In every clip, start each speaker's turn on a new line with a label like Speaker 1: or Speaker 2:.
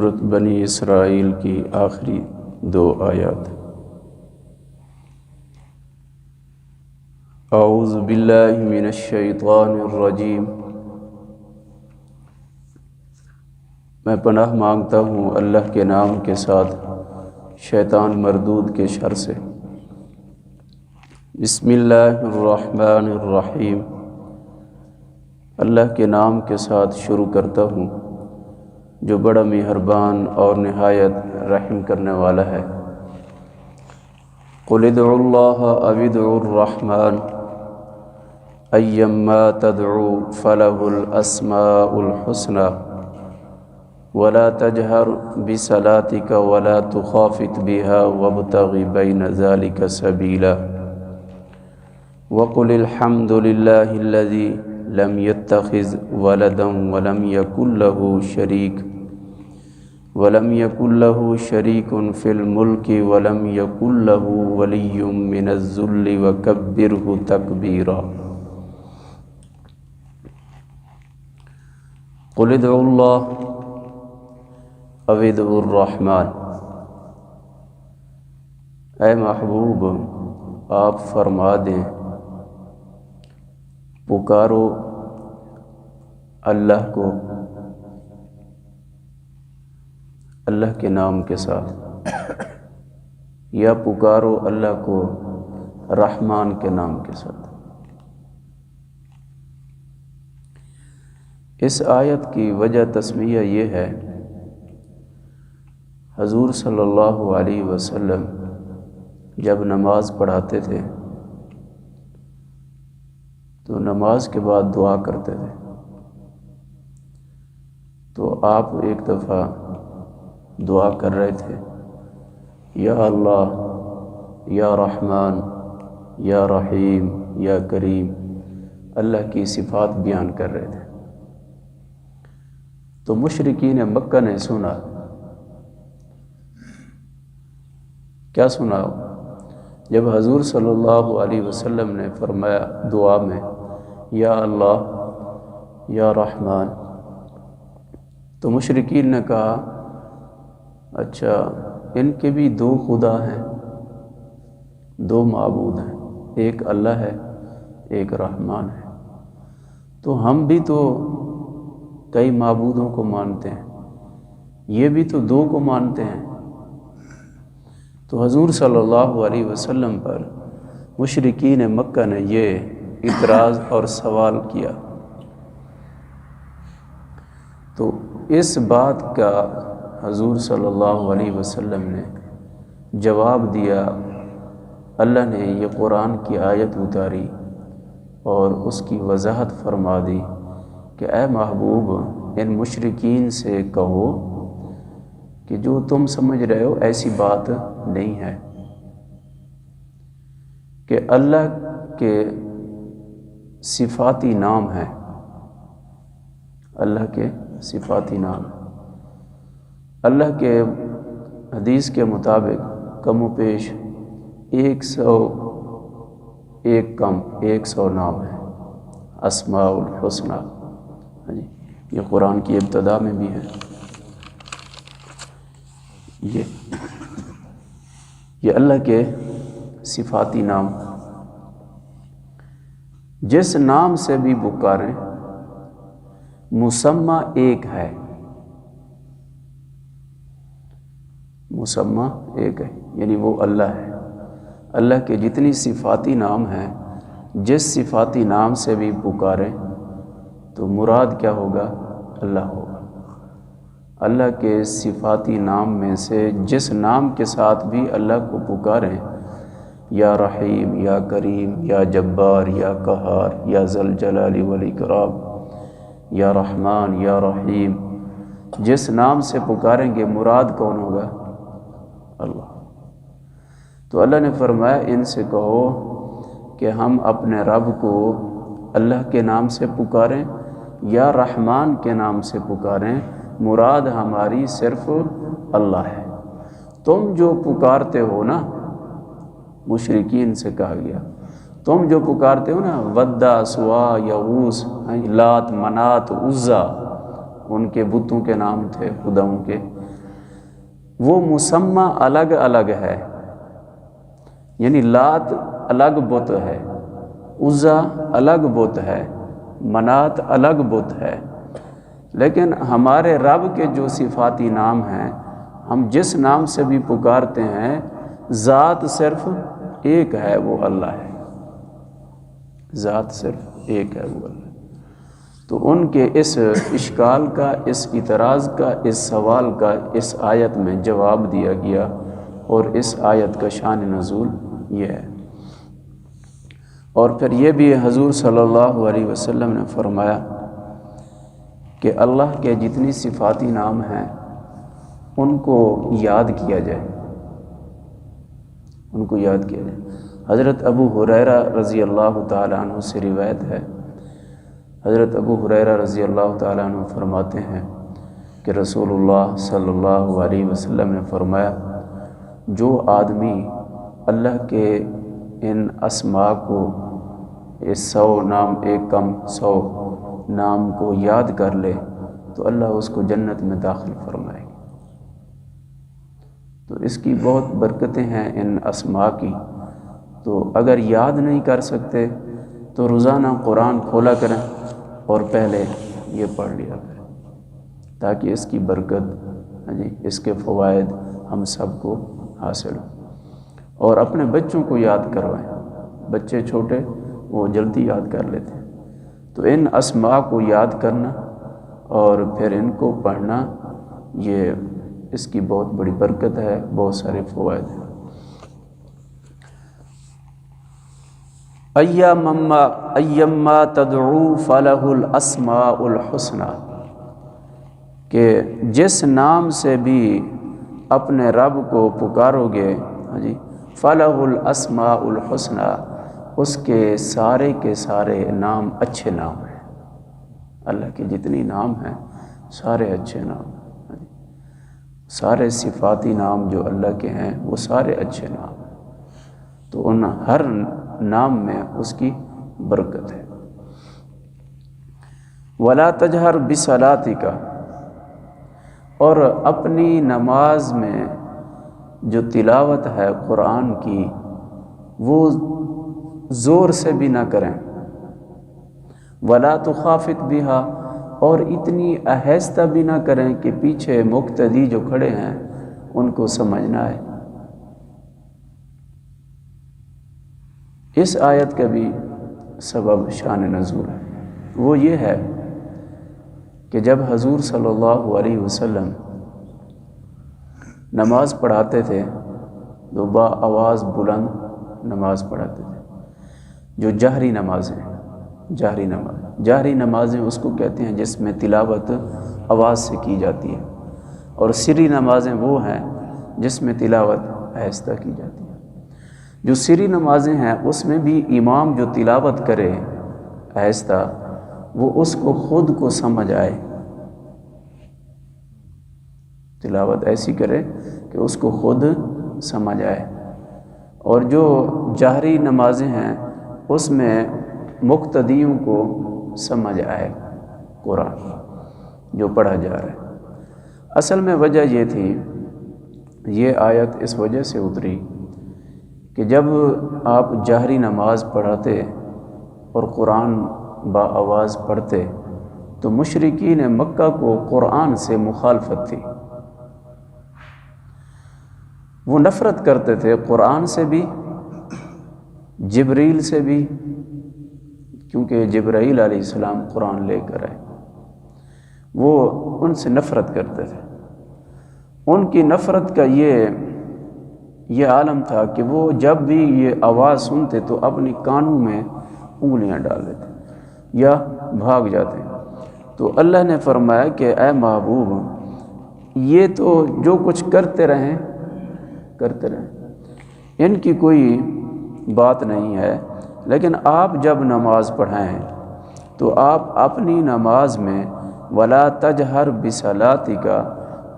Speaker 1: صورت بنی اسرائیل کی آخری دو آیات۔ اعوذ باللہ من الشیطان الرجیم۔ میں پناہ مانگتا ہوں اللہ کے نام کے ساتھ شیطان مردود کے شر سے۔ بسم اللہ الرحمن الرحیم۔ اللہ کے نام کے ساتھ شروع کرتا ہوں۔ جو بڑا مہربان اور نہایت رحم کرنے والا ہے۔ قل ادعوا اللہ او الرحمن، ایما تدعو فله الاسماء الحسنى، ولا تجهر بصلاتك ولا تخافت بها وابتغ بين ذلك سبيلا وقل الحمد لله الذي لم يتخذ ولدا ولم يكن له شريك، ولم يكن له شريك في الملك، ولم يكن له ولي من الذل وكبره تكبيرا. قل ادعوا الله او ادعوا الرحمن. اے محبوب، آپ فرما دیں پکارو، اللہ کو، اللہ کے نام کے ساتھ۔ یا پکارو اللہ کو رحمان کے نام کے ساتھ۔ اس آیت کی وجہ تسمیہ یہ ہے، حضور صلی اللہ علیہ وسلم جب نماز پڑھاتے تھے تو نماز کے بعد دعا کرتے تھے۔ تو آپ ایک دفعہ دعا کر رہے تھے، یا اللہ، یا رحمان یا رحیم، یا کریم، اللہ کی صفات بیان کر رہے تھے۔ تو مشرقین مکہ نے سنا۔ کیا سنا؟ جب حضور صلی اللہ علیہ وسلم نے فرمایا دعا میں یا اللہ، یا رحمان۔ تو مشرقین نے کہا اچھا ان کے بھی دو خدا ہیں، دو معبود ہیں، ایک اللہ ہے، ایک رحمان ہے۔ تو ہم بھی تو کئی معبودوں کو مانتے ہیں، یہ بھی تو دو کو مانتے ہیں۔ تو حضور صلی اللہ علیہ وسلم پر مشرقین مکہ نے یہ اعتراض اور سوال کیا۔ تو اس بات کا حضور صلی اللہ علیہ وسلم نے جواب دیا۔ اللہ نے یہ قرآن کی آیت اتاری اور اس کی وضاحت فرما دی کہ اے محبوب، ان مشرقین سے کہو کہ جو تم سمجھ رہے ہو ایسی بات نہیں ہے کہ اللہ کے صفاتی نام ہیں اللہ کے صفاتی نام۔ اللہ کے حدیث کے مطابق کم و پیش ایک سو ایک کم ایک سو نام ہے۔ اسماء الحسنہ ہاں جی یہ قرآن کی ابتدا میں بھی ہے۔ یہ یہ اللہ کے صفاتی نام۔ جس نام سے بھی پکاریں مسمہ ایک ہے۔ مسمہ ایک ہے یعنی وہ اللہ ہے۔ اللہ کے جتنی صفاتی نام ہیں، جس صفاتی نام سے بھی پکاریں، تو مراد کیا ہوگا؟ اللہ ہوگا۔ اللہ کے صفاتی نام میں سے جس نام کے ساتھ بھی اللہ کو پکاریں یا رحیم، یا کریم، یا جبار، یا قہار، یا ذل جلال والاکرام، یا رحمان، یا رحیم۔ جس نام سے پکاریں گے مراد کون ہوگا؟ اللہ۔ تو اللہ نے فرمایا، ان سے کہو کہ ہم اپنے رب کو اللہ کے نام سے پکاریں یا رحمان کے نام سے پکاریں، مراد ہماری صرف اللہ ہے۔ تم جو پکارتے ہو نا مشرقین سے کہا گیا۔ تم جو پکارتے ہو نا، ودا، سوا یغوس ہاں، لات، منات، عزا، ان کے بتوں کے نام تھے، خداؤں کے۔ وہ مسمہ الگ الگ ہے۔ یعنی لات الگ بت ہے، عزا الگ بت ہے، منات الگ بت ہے۔ لیکن ہمارے رب کے جو صفاتی نام ہیں، ہم جس نام سے بھی پکارتے ہیں ذات صرف ایک ہے وہ اللہ ہے۔ ذات صرف ایک ہے وہ اللہ تو ان کے اس اشکال کا، اس اعتراض کا، اس سوال کا، اس آیت میں جواب دیا گیا اور اس آیت کا شان نزول یہ ہے۔ اور پھر یہ بھی حضور صلی اللہ علیہ وسلم نے فرمایا کہ اللہ کے جتنی صفاتی نام ہیں، ان کو یاد کیا جائے۔ ان کو یاد کیا جائے۔ حضرت ابو حریرہ رضی اللہ تعالیٰ عنہ سے روایت ہے۔ حضرت ابو حریرہ رضی اللہ تعالیٰ عنہ فرماتے ہیں کہ رسول اللہ صلی اللہ علیہ وسلم نے فرمایا، جو آدمی اللہ کے ان اسماء کو اس سو نام، ایک کم سو نام کو یاد کر لے، تو اللہ اس کو جنت میں داخل فرمائے۔ تو اس کی بہت برکتیں ہیں ان اسماء کی۔ تو اگر یاد نہیں کر سکتے تو روزانہ قرآن کھولا کریں اور پہلے یہ پڑھ لیا کریں تاکہ اس کی برکت ہاں جی اس کے فوائد ہم سب کو حاصل ہوں۔ اور اپنے بچوں کو یاد کروائیں۔ بچے چھوٹے، وہ جلدی یاد کر لیتے ہیں۔ تو ان اسماء کو یاد کرنا اور پھر ان کو پڑھنا یہ اس کی بہت بڑی برکت ہے، بہت سارے فوائد ہیں۔ ایما ایما تدعو فلاح الاسماء الحسنہ، کہ جس نام سے بھی اپنے رب کو پکارو گے ہاں جی فلاح الاسماء الحسنہ، اس کے سارے کے سارے نام اچھے نام ہیں۔ اللہ کے جتنی نام ہیں، سارے اچھے نام ہیں۔ سارے صفاتی نام جو اللہ کے ہیں، وہ سارے اچھے نام ہیں۔ تو ان ہر نام میں اس کی برکت ہے۔ ولا تجہر بصلاتی کا اور اپنی نماز میں جو تلاوت ہے قرآن کی، وہ زور سے بھی نہ کریں۔ ولا تو خافت بھی اور اتنی آہستہ بھی نہ کریں کہ پیچھے مقتدی جو کھڑے ہیں، ان کو سمجھنا ہے۔ اس آیت کا بھی سبب شان نزول ہے۔ وہ یہ ہے کہ جب حضور صلی اللہ علیہ وسلم نماز پڑھاتے تھے، تو با آواز بلند نماز پڑھاتے تھے۔ جو جہری نمازیں، جہری نماز۔ جہری نمازیں اس کو کہتے ہیں جس میں تلاوت آواز سے کی جاتی ہے اور سری نمازیں وہ ہیں جس میں تلاوت آہستہ کی جاتی ہے۔ جو سری نمازیں ہیں اس میں بھی امام جو تلاوت کرے آہستہ وہ اس کو خود کو سمجھ آئے۔ تلاوت ایسی کرے کہ اس کو خود سمجھ آئے۔ اور جو جہری نمازیں ہیں اس میں مقتدیوں کو سمجھ آئے قرآن، جو پڑھا جا رہا ہے۔ اصل میں وجہ یہ تھی، یہ آیت اس وجہ سے اتری کہ جب آپ جہری نماز پڑھاتے اور قرآن با آواز پڑھتے، تو مشرقین مکہ کو قرآن سے مخالفت تھی۔ وہ نفرت کرتے تھے قرآن سے بھی، جبریل سے بھی کیونکہ جبرائیل علیہ السلام قرآن لے کر آئے۔ وہ ان سے نفرت کرتے تھے۔ ان کی نفرت کا یہ یہ عالم تھا کہ وہ جب بھی یہ آواز سنتے تو اپنی کانوں میں انگلیاں ڈال دیتے یا بھاگ جاتے۔ تو اللہ نے فرمایا کہ اے محبوب، یہ تو جو کچھ کرتے رہیں کرتے رہیں۔ ان کی کوئی بات نہیں ہے۔ لیکن آپ جب نماز پڑھائیں تو آپ اپنی نماز میں ولا تجہر بصلاتی کا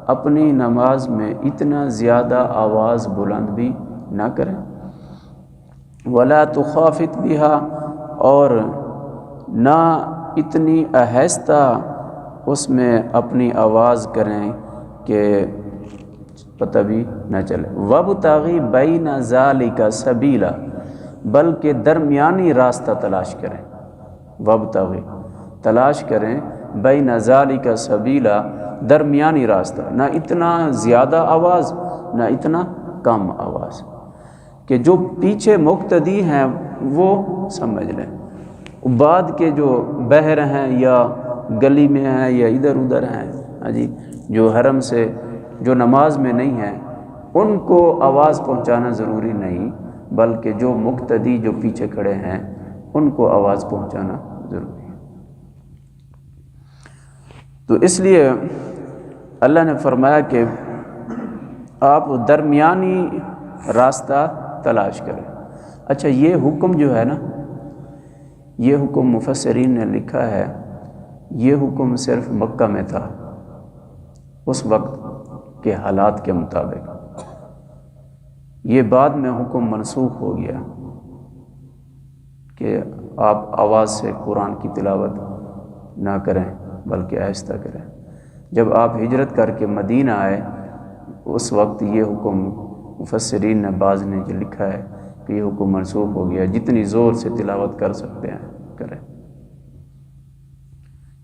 Speaker 1: اپنی نماز میں اتنا زیادہ آواز بلند بھی نہ کریں۔ ولا تو خافت بھی اور نہ اتنی آہستہ اس میں اپنی آواز کریں کہ پتہ بھی نہ چلے۔ وب تاغی بین ذالی کا سبیلا بلکہ درمیانی راستہ تلاش کریں۔ وب تاغی تلاش کریں بین ذالی کا سبیلا، درمیانی راستہ۔ نہ اتنا زیادہ آواز، نہ اتنا کم آواز۔ کہ جو پیچھے مقتدی ہیں، وہ سمجھ لیں۔ بعد کے جو بہر ہیں یا گلی میں ہیں یا ادھر ادھر ہیں ہاں جی جو حرم سے، جو نماز میں نہیں ہیں، ان کو آواز پہنچانا ضروری نہیں۔ بلکہ جو مقتدی جو پیچھے کھڑے ہیں، ان کو آواز پہنچانا ضروری ہے۔ تو اس لیے اللہ نے فرمایا کہ آپ درمیانی راستہ تلاش کریں۔ اچھا یہ حکم جو ہے نا، یہ حکم مفسرین نے لکھا ہے، یہ حکم صرف مکہ میں تھا، اس وقت کے حالات کے مطابق۔ یہ بعد میں حکم منسوخ ہو گیا کہ آپ آواز سے قرآن کی تلاوت نہ کریں، بلکہ آہستہ کریں۔ جب آپ ہجرت کر کے مدینہ آئے، اس وقت یہ حکم مفسرین نے بعض نے جو لکھا ہے کہ یہ حکم منسوخ ہو گیا، جتنی زور سے تلاوت کر سکتے ہیں، کریں۔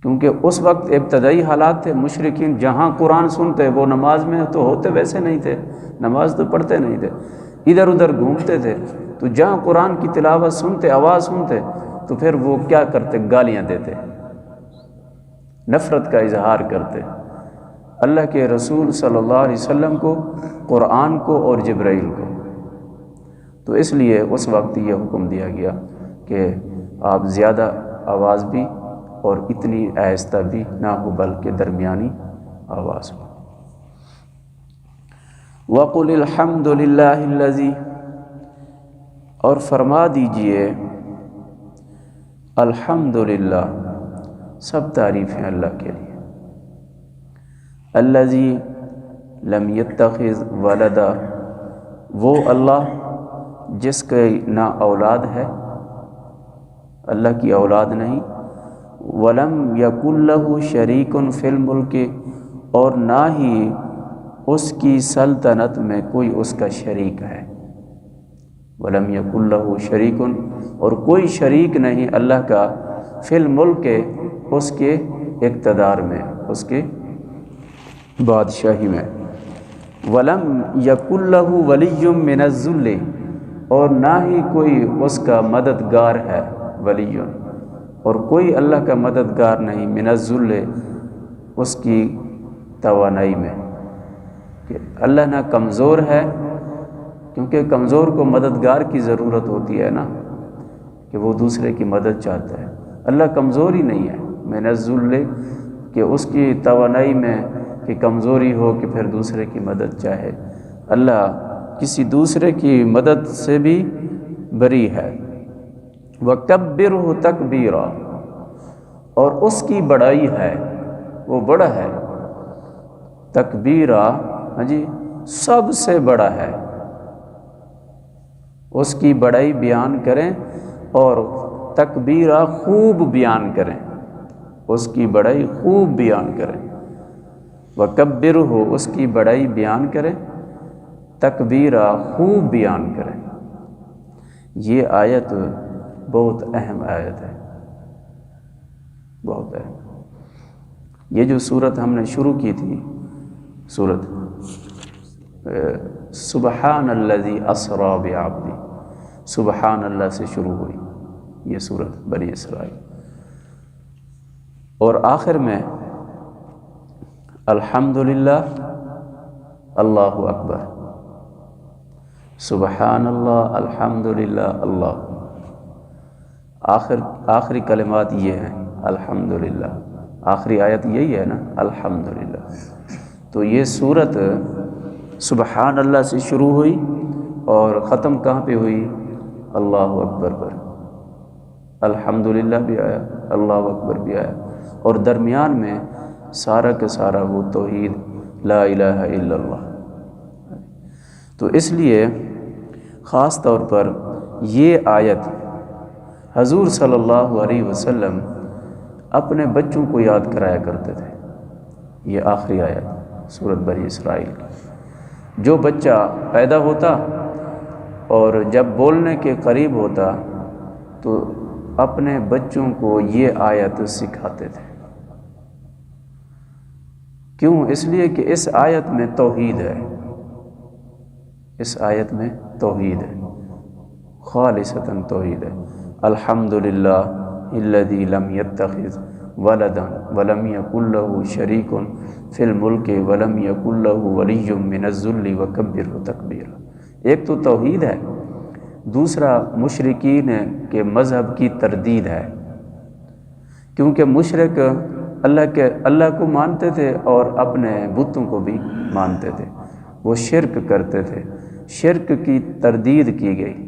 Speaker 1: کیونکہ اس وقت ابتدائی حالات تھے مشرقین جہاں قرآن سنتے، وہ نماز میں تو ہوتے ویسے نہیں تھے، نماز تو پڑھتے نہیں تھے، ادھر ادھر گھومتے تھے۔ تو جہاں قرآن کی تلاوت سنتے، آواز سنتے، تو پھر وہ کیا کرتے؟ گالیاں دیتے، نفرت کا اظہار کرتے۔ اللہ کے رسول صلی اللہ علیہ وسلم کو، قرآن کو اور جبرائیل کو۔ تو اس لیے اس وقت یہ حکم دیا گیا کہ آپ زیادہ آواز بھی اور اتنی آہستہ بھی نہ ہو، بلکہ درمیانی آواز۔ ہو وقل الحمد للہ اور فرما دیجیے الحمد للہ سب تعریفیں اللہ کے لیے۔ الذی لم يتخذ ولدا، وہ اللہ جس کے نہ اولاد ہے، اللہ کی اولاد نہیں ولم یق اللہ شریک فی الملک اور کوئی کا اللہ نہیں کا من اس مددگار کوئی اللہ کا مددگار نہیں منزل اس کی توانائی میں، کہ اللہ نہ کمزور ہے، کیونکہ کمزور کو مددگار کی ضرورت ہوتی ہے نا، کہ وہ دوسرے کی مدد چاہتا ہے۔ اللہ کمزور ہی نہیں ہے منزل کہ اس کی توانائی میں، کہ کمزوری ہو، کہ پھر دوسرے کی مدد چاہے۔ اللہ کسی دوسرے کی مدد سے بھی بری ہے۔ وہ کبر ہو اور اس کی بڑائی ہے، وہ بڑا ہے۔ تکبیرہ ہاں جی سب سے بڑا ہے۔ اس کی بڑائی بیان کریں اور تکبیرہ خوب بیان کریں۔ اس کی بڑائی خوب بیان کریں۔ وہ ہو اس کی بڑائی بیان کریں۔ تکبیرہ خوب بیان کریں۔ یہ آیت بہت اہم آیت ہے۔ بہت اہم۔ یہ جو صورت ہم نے شروع کی تھی صورت سبحان الذي اسرا بعبدی۔ سبحان اللہ سے شروع ہوئی یہ صورت بنی اسرائیل۔ اور آخر میں الحمد للہ اللہ اکبر۔ سبحان اللہ الحمد للہ اللہ۔ آخر آخری کلمات یہ ہیں الحمد للہ آخری آیت یہی ہے نا الحمد للہ تو یہ صورت سبحان اللہ سے شروع ہوئی اور ختم کہاں پہ ہوئی؟ اللہ اکبر پر۔ الحمد للہ بھی آیا، اللہ اکبر بھی آیا۔ اور درمیان میں سارا کا سارا وہ توحید، لا الہ الا اللہ۔ تو اس لیے خاص طور پر یہ آیت حضور صلی اللہ علیہ وسلم اپنے بچوں کو یاد کرایا کرتے تھے۔ یہ آخری آیت صورت بری اسرائیل کی۔ جو بچہ پیدا ہوتا اور جب بولنے کے قریب ہوتا تو اپنے بچوں کو یہ آیت سکھاتے تھے۔ کیوں؟ اس لیے کہ اس آیت میں توحید ہے۔ اس آیت میں توحید ہے۔ خالصتاً توحید ہے۔ الحمد للہ الدی لم يتخذ ولدا ولم يكن له شریک فی الملک ولم يكن له ولی من الذل وکبر تکبیر ایک تو توحید ہے، دوسرا مشرقین کے مذہب کی تردید ہے۔ کیونکہ مشرق اللہ کے، اللہ کو مانتے تھے اور اپنے بتوں کو بھی مانتے تھے۔ وہ شرک کرتے تھے۔ شرک کی تردید کی گئی۔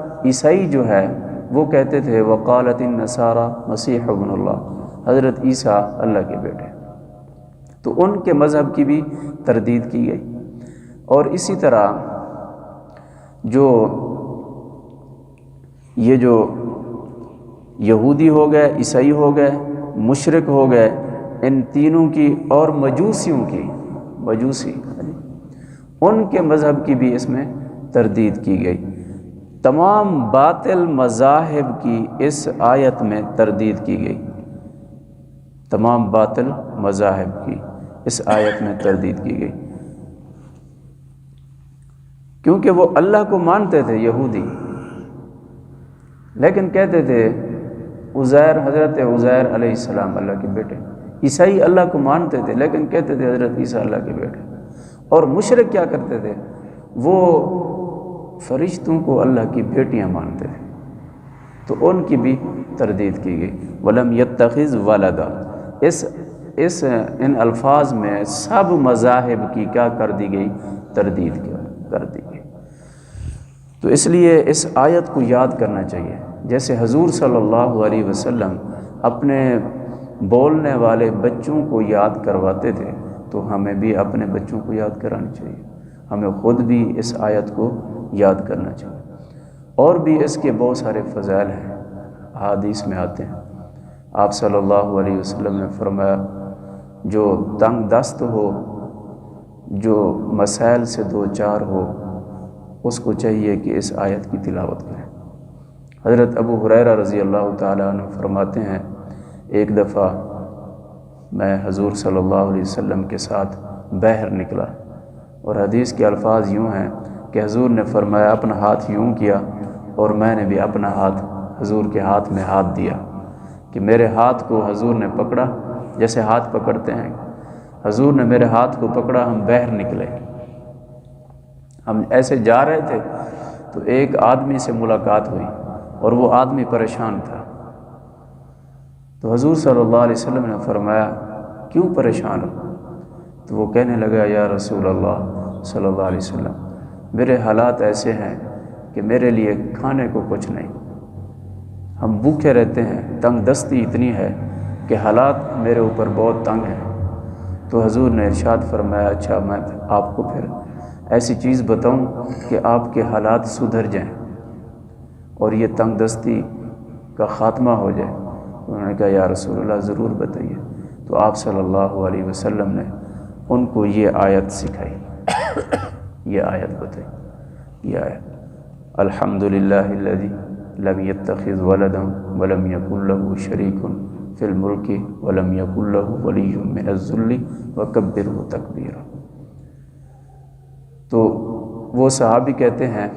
Speaker 1: عیسائی جو ہے، وہ کہتے تھے، وقالت النصارہ مسیح ابن اللہ حضرت عیسیٰ اللہ کے بیٹے۔ تو ان کے مذہب کی بھی تردید کی گئی۔ اور اسی طرح جو یہ جو یہودی ہو گئے، عیسائی ہو گئے، مشرق ہو گئے، ان تینوں کی اور مجوسیوں کی، مجوسی یعنی ان کے مذہب کی بھی اس میں تردید کی گئی۔ تمام باطل مذاہب کی اس آیت میں تردید کی گئی۔ تمام باطل مذاہب کی اس آیت میں تردید کی گئی۔ کیونکہ وہ اللہ کو مانتے تھے یہودی۔ لیکن کہتے تھے، عزیر، حضرت عزیر علیہ السلام اللہ کے بیٹے۔ عیسائی اللہ کو مانتے تھے، لیکن کہتے تھے حضرت عیسیٰ اللہ کے بیٹے۔ اور مشرق کیا کرتے تھے؟ وہ فرشتوں کو اللہ کی بیٹیاں مانتے تھے تو ان کی بھی تردید کی گئی۔ ولم یتخذ والدہ اس اس، ان الفاظ میں سب مذاہب کی کیا کر دی گئی؟ تردید کر دی گئی۔ تو اس لیے اس آیت کو یاد کرنا چاہیے۔ جیسے حضور صلی اللہ علیہ وسلم اپنے بولنے والے بچوں کو یاد کرواتے تھے، تو ہمیں بھی اپنے بچوں کو یاد کرانی چاہیے۔ ہمیں خود بھی اس آیت کو یاد کرنا چاہیے اور بھی اس کے بہت سارے فضائل ہیں۔ حادیث میں آتے ہیں۔ آپ صلی اللہ علیہ وسلم نے فرمایا، جو تنگ دست ہو، جو مسائل سے دو چار ہو، اس کو چاہیے کہ اس آیت کی تلاوت کریں۔ حضرت ابو حریرہ رضی اللہ تعالیٰ عنہ فرماتے ہیں، ایک دفعہ میں حضور صلی اللہ علیہ وسلم کے ساتھ بحر نکلا۔ اور حدیث کے الفاظ یوں ہیں کہ حضور نے فرمایا، اپنا ہاتھ یوں کیا اور میں نے بھی اپنا ہاتھ حضور کے ہاتھ میں ہاتھ دیا کہ میرے ہاتھ کو حضور نے پکڑا۔ جیسے ہاتھ پکڑتے ہیں، حضور نے میرے ہاتھ کو پکڑا، ہم بحر نکلے۔ ہم ایسے جا رہے تھے تو ایک آدمی سے ملاقات ہوئی اور وہ آدمی پریشان تھا۔ تو حضور صلی اللہ علیہ وسلم نے فرمایا، کیوں پریشان ہو؟ تو وہ کہنے لگا، یا رسول اللہ صلی اللہ علیہ وسلم میرے حالات ایسے ہیں کہ میرے لیے کھانے کو کچھ نہیں۔ ہم بھوکے رہتے ہیں، تنگ دستی اتنی ہے کہ حالات میرے اوپر بہت تنگ ہیں۔ تو حضور نے ارشاد فرمایا اچھا میں آپ کو پھر ایسی چیز بتاؤں کہ آپ کے حالات سدھر جائیں اور یہ تنگ دستی کا خاتمہ ہو جائے۔ انہوں نے کہا، یا رسول اللہ، ضرور بتائیے۔ تو آپ صلی اللہ علیہ وسلم نے ان کو یہ آیت سکھائی۔ یہ آیت بتائی۔ یہ آیت۔ الحمد للہ لم يتخذ ولدا ولم يكن له شريك في الملك ولم يكن له ولي من الذل وكبره تكبيرا تو وہ صحابی کہتے ہیں،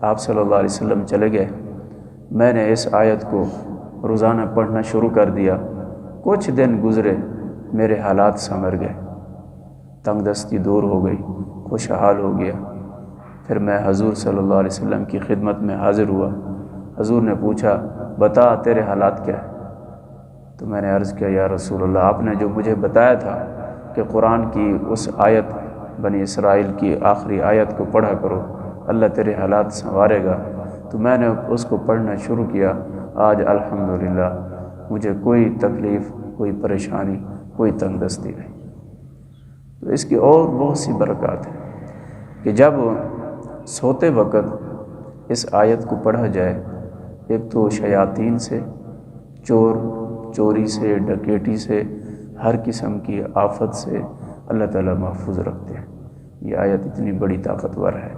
Speaker 1: آپ صلی اللہ علیہ وسلم چلے گئے۔ میں نے اس آیت کو روزانہ پڑھنا شروع کر دیا۔ کچھ دن گزرے، میرے حالات سمر گئے۔ تنگ دستی دور ہو گئی خوشحال ہو گیا۔ پھر میں حضور صلی اللہ علیہ وسلم کی خدمت میں حاضر ہوا۔ حضور نے پوچھا، بتا تیرے حالات کیا ہے تو میں نے عرض کیا، یا رسول اللہ، آپ نے جو مجھے بتایا تھا کہ قرآن کی اس آیت، بنی اسرائیل کی آخری آیت کو پڑھا کرو، اللہ تیرے حالات سنوارے گا۔ تو میں نے اس کو پڑھنا شروع کیا۔ آج الحمدللہ، مجھے کوئی تکلیف، کوئی پریشانی، کوئی تنگ دستی نہیں۔ تو اس کی اور بہت سی برکات ہیں کہ جب سوتے وقت اس آیت کو پڑھا جائے، ایک تو شیاطین سے، چور، چوری سے ڈکیٹی سے، ہر قسم کی آفت سے اللہ تعالیٰ محفوظ رکھتے ہیں۔ یہ آیت اتنی بڑی طاقتور ہے۔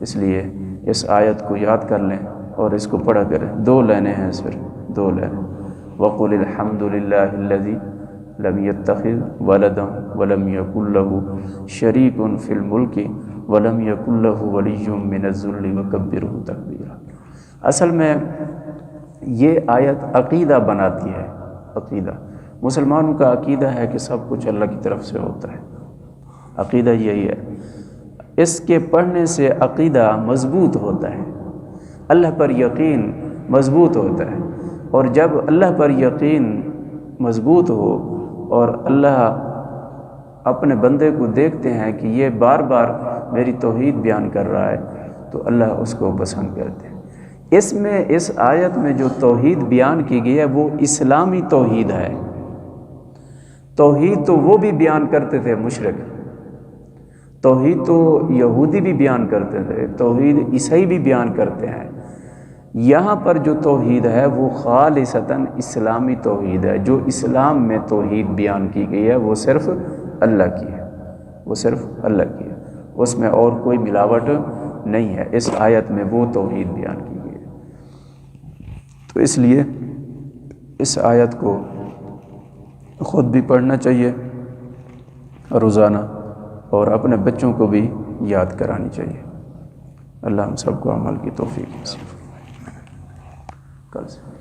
Speaker 1: اس لیے اس آیت کو یاد کر لیں اور اس کو پڑھا کریں۔ دو لینے ہیں صرف دو لینے وقل الحمد للہ الذي لم يتخذ ولدا ولم يكن له شريك في الملك ولم يكن له ولي من الذل وكبره تكبيرا۔ اصل میں یہ آیت عقیدہ بناتی ہے، عقیدہ۔ مسلمانوں کا عقیدہ ہے کہ سب کچھ اللہ کی طرف سے ہوتا ہے۔ عقیدہ یہی ہے۔ اس کے پڑھنے سے عقیدہ مضبوط ہوتا ہے۔ اللہ پر یقین مضبوط ہوتا ہے۔ اور جب اللہ پر یقین مضبوط ہو اور اللہ اپنے بندے کو دیکھتے ہیں کہ یہ بار بار میری توحید بیان کر رہا ہے، تو اللہ اس کو پسند کرتے ہیں۔ اس میں، اس آیت میں جو توحید بیان کی گئی ہے، وہ اسلامی توحید ہے۔ توحید تو وہ بھی بیان کرتے تھے مشرق۔ توحید تو یہودی بھی بیان کرتے تھے۔ توحید عیسائی بھی بیان کرتے ہیں۔ یہاں پر جو توحید ہے وہ خالصتاً اسلامی توحید ہے، جو اسلام میں توحید بیان کی گئی ہے، وہ صرف اللہ کی ہے۔ وہ صرف اللہ کی ہے۔ اس میں اور کوئی ملاوٹ نہیں ہے۔ اس آیت میں وہ توحید بیان کی گئی ہے۔ تو اس لیے اس آیت کو خود بھی پڑھنا چاہیے، روزانہ، اور اپنے بچوں کو بھی یاد کرانی چاہیے۔ اللہ ہم سب کو عمل کی توفیق کل سے